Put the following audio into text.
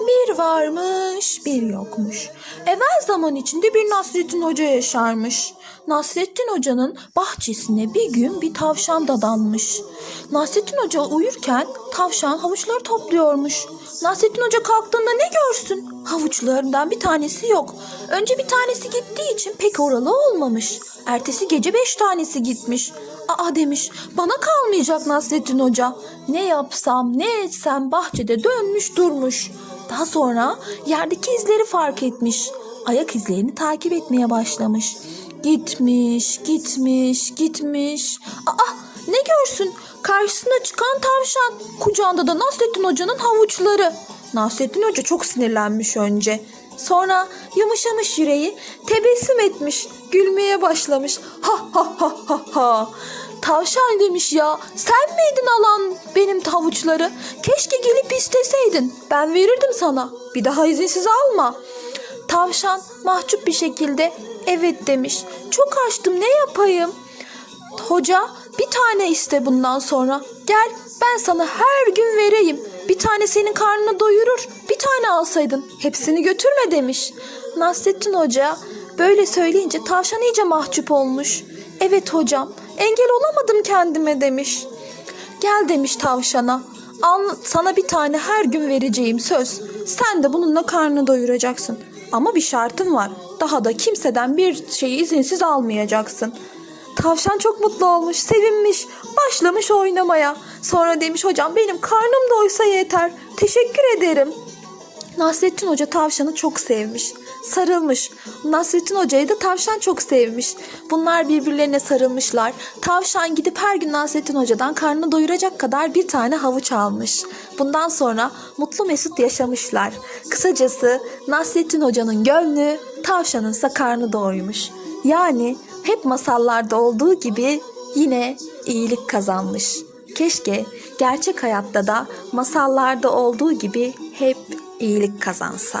Bir varmış, bir yokmuş. Evvel zaman içinde bir Nasrettin Hoca yaşarmış. Nasrettin Hoca'nın bahçesine bir gün bir tavşan dadanmış. Nasrettin Hoca uyurken tavşan havuçları topluyormuş. Nasrettin Hoca kalktığında ne görsün? Havuçlarından bir tanesi yok. Önce bir tanesi gittiği için pek oralı olmamış. Ertesi gece beş tanesi gitmiş. Aa demiş bana kalmayacak Nasrettin Hoca. Ne yapsam ne etsem bahçede dönmüş durmuş. Daha sonra yerdeki izleri fark etmiş. Ayak izlerini takip etmeye başlamış. Gitmiş, gitmiş, gitmiş. Aa ne görsün? Karşısına çıkan tavşan. Kucağında da Nasrettin Hoca'nın havuçları. Nasrettin Hoca çok sinirlenmiş önce. Sonra yumuşamış yüreği, tebessüm etmiş, gülmeye başlamış. Ha ha ha ha ha. Tavşan demiş ya, sen miydin alan benim havuçları? Keşke gelip isteseydin. Ben verirdim sana. Bir daha izinsiz alma. Tavşan mahcup bir şekilde evet demiş. Çok açtım ne yapayım? Hoca bir tane iste bundan sonra. Gel ben sana her gün vereyim. Bir tane senin karnını doyurur. Bir tane alsaydın. Hepsini götürme demiş. Nasrettin Hoca böyle söyleyince tavşan iyice mahcup olmuş. Evet hocam engel olamadım kendime demiş. Gel demiş tavşana. Al, sana bir tane her gün vereceğim söz. Sen de bununla karnını doyuracaksın. Ama bir şartım var. Daha da kimseden bir şeyi izinsiz almayacaksın. Tavşan çok mutlu olmuş, sevinmiş, başlamış oynamaya. Sonra demiş hocam benim karnım doysa yeter. Teşekkür ederim. Nasrettin Hoca tavşanı çok sevmiş. Sarılmış. Nasrettin Hoca'yı da tavşan çok sevmiş. Bunlar birbirlerine sarılmışlar. Tavşan gidip her gün Nasrettin Hoca'dan karnını doyuracak kadar bir tane havuç almış. Bundan sonra mutlu mesut yaşamışlar. Kısacası Nasrettin Hoca'nın gönlü, tavşanın ise karnı doymuş. Yani hep masallarda olduğu gibi yine iyilik kazanmış. Keşke gerçek hayatta da masallarda olduğu gibi hep iyilik kazansa.